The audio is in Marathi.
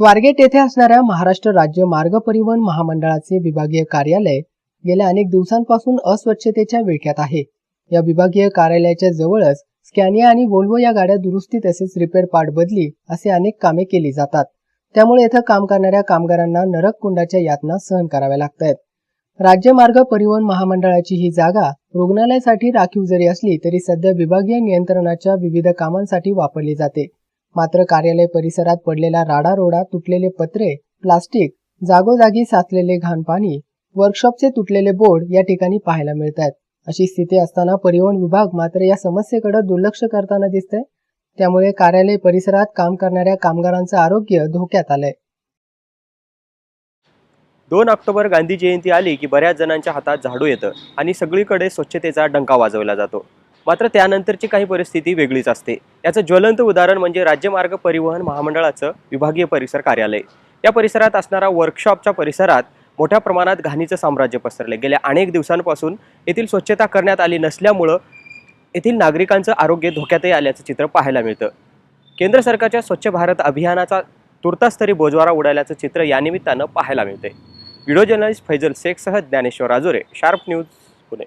स्वारगेट येथे असणाऱ्या महाराष्ट्र राज्य मार्ग परिवहन महामंडळाचे विभागीय कार्यालय गेल्या अनेक दिवसांपासून अस्वच्छतेच्या विळख्यात आहे. या विभागीय कार्यालयाच्या जवळच स्कॅनिया आणि वोल्वो या गाड्या दुरुस्ती तसेच रिपेअर पार्ट बदली असे अनेक कामे केली जातात. त्यामुळे येथे काम करणाऱ्या कामगारांना नरक कुंडाच्या यातना सहन कराव्या लागत आहेत राज्य मार्ग परिवहन महामंडळाची ही जागा रुग्णालयासाठी राखीव जरी असली तरी सध्या विभागीय नियंत्रणाच्या विविध कामांसाठी वापरली जाते. मात्र कार्यालय परिसरात पडलेला राडारोडा तुटलेले पत्रे प्लास्टिक जागोजागी साचलेले घाण पाणी वर्कशॉपचे तुटलेले बोर्ड या ठिकाणी पाहायला मिळत आहेत अशी स्थिती असताना परिवहन विभाग मात्र या समस्येकडे दुर्लक्ष करताना दिसतंय. त्यामुळे कार्यालय परिसरात काम करणाऱ्या कामगारांचं आरोग्य धोक्यात आलंय. दोन ऑक्टोबर गांधी जयंती आली की बऱ्याच जणांच्या हातात झाडू येतं आणि सगळीकडे स्वच्छतेचा डंका वाजवला जातो. मात्र त्यानंतरची काही परिस्थिती वेगळीच असते. याचं ज्वलंत उदाहरण म्हणजे राज्य मार्ग परिवहन महामंडळाचं विभागीय परिसर कार्यालय. या परिसरात असणारा वर्कशॉपच्या परिसरात मोठ्या प्रमाणात घाणीचं साम्राज्य पसरले गेल्या अनेक दिवसांपासून येथील स्वच्छता करण्यात आली नसल्यामुळं येथील नागरिकांचं आरोग्य धोक्यातही आल्याचं चित्र पाहायला मिळतं. केंद्र सरकारच्या स्वच्छ भारत अभियानाचा तुर्तास तरी बोजवारा उडाल्याचं चित्र यानिमित्तानं पाहायला मिळते व्हिडिओ जर्नलिस्ट फैजल शेखसह ज्ञानेश्वर राजोरे शार्प न्यूज पुणे.